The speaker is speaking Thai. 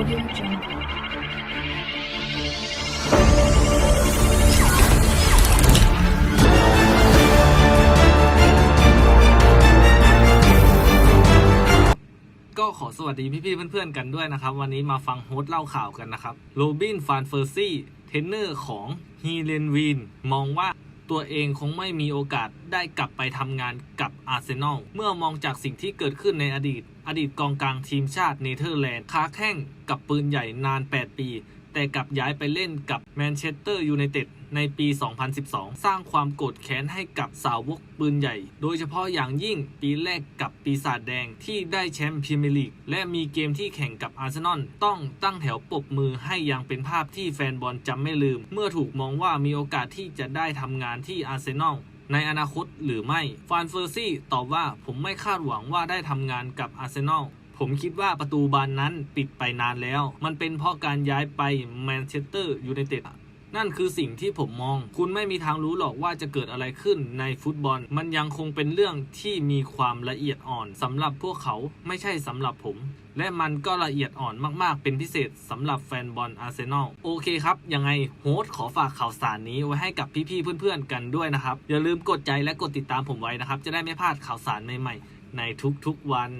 Audio Jungle. ก็ขอสวัสดีพี่ๆเพื่อนๆกันด้วยนะครับ วันนี้มาฟังโฮสต์เล่าข่าวกันนะครับ โรบินฟานเฟอร์ซี่ เทนเนอร์ของฮีเลนวีน มองว่า ตัวเองคงไม่มีโอกาสได้กลับไปทำงานกับอาร์เซนอลเมื่อมองจากสิ่งที่เกิดขึ้นในอดีต อดีตกองกลางทีมชาติเนเธอร์แลนด์ค้าแข้งกับปืนใหญ่นาน 8 ปี แต่กลับย้ายไปเล่นกับแมนเชสเตอร์ยูไนเต็ดในปี 2012 สร้างความโกรธแค้นให้กับสาวกปืนใหญ่ โดยเฉพาะอย่างยิ่งปีแรกกับปีศาจแดงที่ได้แชมป์พรีเมียร์ลีก และมีเกมที่แข่งกับอาร์เซนอลต้องตั้งแถวปบมือให้อยังเป็นภาพที่แฟนบอลจำไม่ลืม เมื่อถูกมองว่ามีโอกาสที่จะได้ทำงานที่อาร์เซนอลในอนาคตหรือไม่ ฟานเฟอร์ซี่ตอบว่าผมไม่คาดหวังว่าได้ทำงานกับอาร์เซนอล ผมคิดว่าประตูบานนั้นปิดไปนานแล้ว มันเป็นเพราะการย้ายไปแมนเชสเตอร์ยูไนเต็ดนั่นคือสิ่งที่ผมมอง คุณไม่มีทางรู้หรอกว่าจะเกิดอะไรขึ้นในฟุตบอล มันยังคงเป็นเรื่องที่มีความละเอียดอ่อนสำหรับพวกเขาไม่ใช่สำหรับผม และมันก็ละเอียดอ่อนมากๆ เป็นพิเศษสำหรับแฟนบอลอาร์เซนอล โอเคครับ ยังไงโฮสขอฝากข่าวสารนี้ไว้ให้กับพี่ๆ เพื่อนๆ กันด้วยนะครับ อย่าลืมกดใจและกดติดตามผมไว้นะครับ จะได้ไม่พลาดข่าวสารใหม่ๆ ในทุกๆวัน